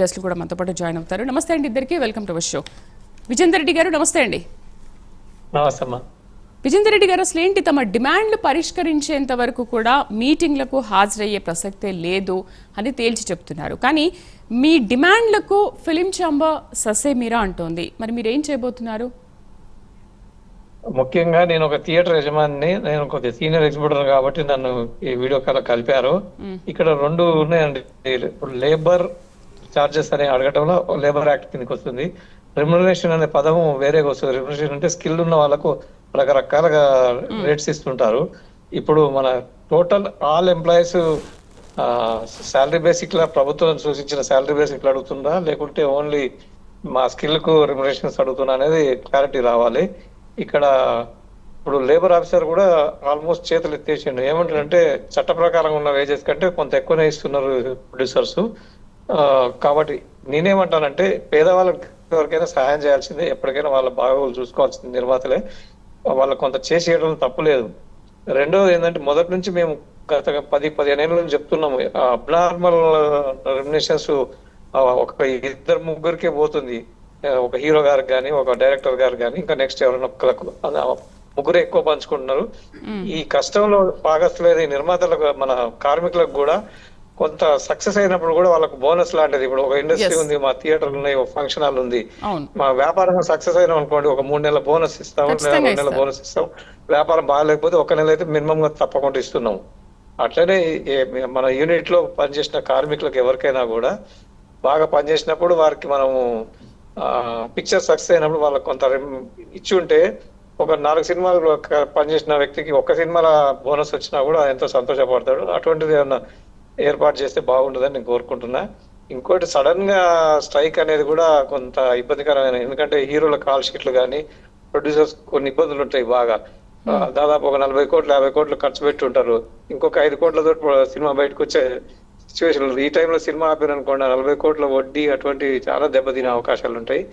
గెస్ట్లు కూడా మనతో పాటు జాయిన్ అవుతారు. నమస్తే అండి ఇద్దరికి. Welcome to our show Vijender Reddy గారు నమస్తే అండి. విజేందర్ రెడ్డి గారు అసలు ఏంటి తమ డిమాండ్లు పరిష్కరించేంత వరకు కూడా మీటింగ్లకు హాజరయ్యే ప్రసక్తే లేదు అని తేల్చి చెప్తున్నారు. కానీ మీ డిమాండ్లకు ఫిలిం చాంబర్ ససేమిరా అంటోంది. మరి మీరు ఏం చేయబోతున్నారు? ముఖ్యంగా నేను ఒక థియేటర్ యజమాని నేను ఒక సీనియర్ ఎగ్జిబిటర్ కాబట్టి నన్ను ఈ వీడియో కాల్ కలిపారు. ఇక్కడ రెండు ఉన్నాయండి. ఇప్పుడు లేబర్ చార్జెస్ అని అడగటంలో లేబర్ యాక్ట్ కిందకి వస్తుంది. రెమ్యునరేషన్ అనే పదం వేరేగా వస్తుంది. రెమ్యునరేషన్ అంటే స్కిల్ ఉన్న వాళ్ళకు రకరకాలుగా రేట్స్ ఇస్తుంటారు. ఇప్పుడు మన total all employees salary basic లా ప్రభుత్వం సూచించిన శాలరీ బేసిక్ అడుగుతుందా? లేకుంటే ఓన్లీ మా స్కిల్కు రెమ్యునరేషన్స్ అడుగుతున్నా అనేది క్లారిటీ రావాలి. ఇక్కడ ఇప్పుడు లేబర్ ఆఫీసర్ కూడా ఆల్మోస్ట్ చేతులు ఎత్తేసిండు. ఏమంటారంటే చట్ట ప్రకారం ఉన్న వేజెస్ కంటే కొంత ఎక్కువనే ఇస్తున్నారు ప్రొడ్యూసర్స్ కాబట్టి నేనేమంటానంటే పేదవాళ్ళకి ఎవరికైనా సహాయం చేయాల్సిందే ఎప్పటికైనా వాళ్ళ బాగోగులు చూసుకోవాల్సింది నిర్మాతలే. వాళ్ళకి కొంత చేసేయడం తప్పులేదు రెండోది ఏంటంటే మొదటి నుంచి మేము గత పది పదిహేను ఏళ్ళ నుంచి చెప్తున్నాము అబ్నార్మల్ రెమినేషన్స్ ఒక ఇద్దరు ముగ్గురికే పోతుంది. ఒక హీరో గారికి కానీ ఒక డైరెక్టర్ గారు కానీ ఇంకా నెక్స్ట్ ఎవరైనా ఒక్కలకు ముగ్గురు ఎక్కువ పంచుకుంటున్నారు. ఈ కష్టంలో భాగస్తులేదు ఈ నిర్మాతలకు మన కార్మికులకు కూడా కొంత సక్సెస్ అయినప్పుడు కూడా వాళ్ళకు బోనస్ లాంటిది. ఇప్పుడు ఒక ఇండస్ట్రీ. ఉంది మా థియేటర్లు ఉన్నాయి ఒక ఫంక్షన్ హాల్ ఉంది. మా వ్యాపారం సక్సెస్ అయినా అనుకోండి ఒక మూడు నెలల బోనస్ ఇస్తాం రెండు నెలల. బోనస్ ఇస్తాం వ్యాపారం బాగాలేకపోతే ఒక నెల అయితే మినిమం గా తప్పకుండా ఇస్తున్నాం అట్లనే మన యూనిట్లో పనిచేసిన కార్మికులకు ఎవరికైనా కూడా బాగా పనిచేసినప్పుడు వారికి మనము పిక్చర్ సక్సెస్ అయినప్పుడు వాళ్ళకి కొంత ఇచ్చి ఉంటే ఒక నాలుగు సినిమాలు పనిచేసిన వ్యక్తికి ఒక్క సినిమాల బోనస్ వచ్చినా కూడా ఎంతో సంతోషపడతాడు. అటువంటిది ఏమన్నా ఏర్పాటు చేస్తే బాగుంటుందని నేను కోరుకుంటున్నా. ఇంకోటి సడన్గా స్ట్రైక్ అనేది కూడా కొంత ఇబ్బందికరమైన ఎందుకంటే హీరోల కాల్ షీట్లు కానీ ప్రొడ్యూసర్స్ కొన్ని ఇబ్బందులు ఉంటాయి బాగా. ఆ, దాదాపు ఒక నలభై కోట్లు యాభై కోట్లు ఖర్చు పెట్టి ఉంటారు. ఇంకొక ఐదు కోట్లతో సినిమా బయటకు వచ్చే సిచ్యువేషన్ ఈ టైంలో సినిమా ఆపారు అనుకోండి నలభై కోట్ల వడ్డీ అటువంటి చాలా దెబ్బతినే అవకాశాలు ఉంటాయి.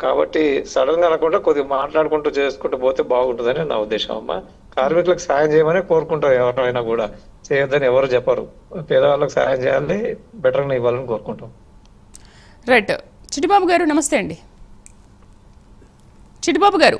కాబట్టి సడన్గా అనకుండా కొద్దిగా మాట్లాడుకుంటూ చేసుకుంటూ పోతే బాగుంటుందని నా ఉద్దేశం అమ్మా. కార్మికులకు సాయం చేయమని కోరుకుంటారు ఎవరైనా కూడా. చేయొద్దని ఎవరు చెప్పరు. పేదవాళ్ళకి సహాయం చేయాలి బెటర్గా ఇవ్వాలని కోరుకుంటాం. రైట్. చిటిబాబు గారు నమస్తే అండి. చిటిబాబు గారు.